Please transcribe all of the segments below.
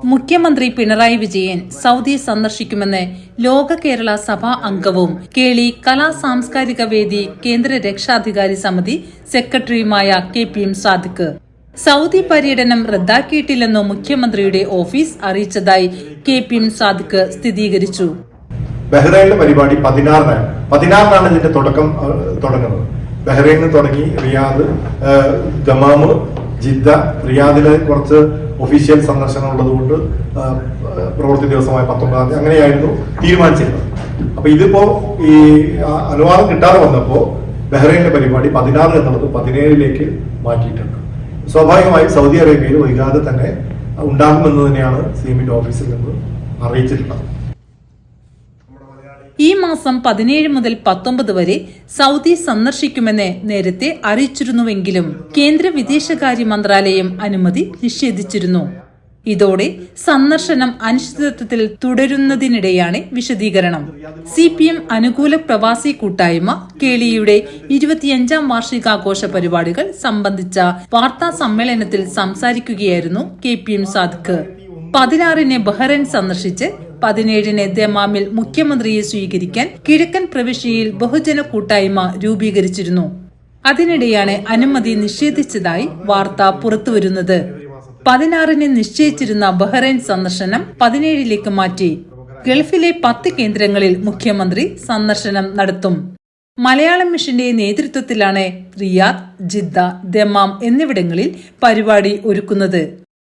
മുഖ്യമന്ത്രി പിണറായി വിജയൻ സൗദി സന്ദർശിക്കുമെന്ന് ലോക കേരള സഭാ അംഗവും കേളി കലാ സാംസ്കാരിക വേദി കേന്ദ്ര രക്ഷാധികാരി സമിതി സെക്രട്ടറിയുമായ K P M Sadiq. Saudi പര്യടനം റദ്ദാക്കിയിട്ടില്ലെന്ന് മുഖ്യമന്ത്രിയുടെ ഓഫീസ് അറിയിച്ചതായി കെ പി എം സാദിഖ് സ്ഥിരീകരിച്ചു. ബഹ്റൈനിലെ പരിപാടി പതിനാറിനാണ്. പതിനാറിനാണ് ഇതിന്റെ തുടക്കം തുടങ്ങുന്നത്. ബഹ്റൈനിൽ തുടങ്ങി റിയാദ് ദമാമ് ജിദ്ദ റിയാദിലെ കുറച്ച് ഒഫീഷ്യൽ സന്ദർശനം ഉള്ളതുകൊണ്ട് കൊണ്ട് പ്രവൃത്തി ദിവസമായ പത്തൊമ്പതാം തീയതി അങ്ങനെയായിരുന്നു തീരുമാനിച്ചിരുന്നത്. അപ്പൊ ഇതിപ്പോ ഈ അനുവാദം കിട്ടാതെ വന്നപ്പോ ബഹ്റൈനിലെ പരിപാടി പതിനാറ് എന്നുള്ളത് പതിനേഴിലേക്ക് മാറ്റിയിട്ടുണ്ട്. സ്വാഭാവികമായും സൗദി അറേബ്യയിൽ വൈകാതെ തന്നെ ഉണ്ടാകുമെന്ന് തന്നെയാണ് സിമിന്റെ ഓഫീസിൽ നിന്ന് അറിയിച്ചിട്ടുള്ളത്. ഈ മാസം പതിനേഴ് മുതൽ പത്തൊമ്പത് വരെ സൗദി സന്ദർശിക്കുമെന്ന് നേരത്തെ അറിയിച്ചിരുന്നുവെങ്കിലും കേന്ദ്ര വിദേശകാര്യ മന്ത്രാലയം അനുമതി നിഷേധിച്ചിരുന്നു. ഇതോടെ സന്ദർശനം അനിശ്ചിതത്വത്തിൽ തുടരുന്നതിനിടെയാണ് വിശദീകരണം. സി പി എം അനുകൂല പ്രവാസി കൂട്ടായ്മ കേളിയുടെ ഇരുപത്തിയഞ്ചാം വാർഷികാഘോഷ പരിപാടികൾ സംബന്ധിച്ച വാർത്താ സമ്മേളനത്തിൽ സംസാരിക്കുകയായിരുന്നു കെ പി എം സാദിഖ്. പതിനാറിന് ബഹ്റൈൻ സന്ദർശിച്ച് പതിനേഴിന് ദമാമിൽ മുഖ്യമന്ത്രിയെ സ്വീകരിക്കാൻ കിഴക്കൻ പ്രവിശ്യയിൽ ബഹുജന കൂട്ടായ്മ രൂപീകരിച്ചിരുന്നു. അതിനിടെയാണ് അനുമതി നിഷേധിച്ചതായി വാർത്ത പുറത്തുവരുന്നത്. പതിനാറിന് നിശ്ചയിച്ചിരുന്ന ബഹ്റൈൻ സന്ദർശനം പതിനേഴിലേക്ക് മാറ്റി. ഗൾഫിലെ പത്ത് കേന്ദ്രങ്ങളിൽ മുഖ്യമന്ത്രി സന്ദർശനം നടത്തും. മലയാളം മിഷന്റെ നേതൃത്വത്തിലാണ് റിയാദ് ജിദ്ദ ദമാം എന്നിവിടങ്ങളിൽ പരിപാടി ഒരുക്കുന്നത്.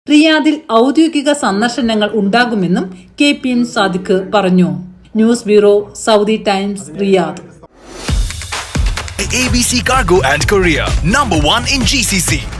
റിയാദിൽ ഔദ്യോഗിക സന്ദർശനങ്ങൾ ഉണ്ടാകുമെന്നും കെ പി എം സാദിഖ് പറഞ്ഞു news bureau Saudi Times Riyadh ABC Cargo and Korea, number one in GCC.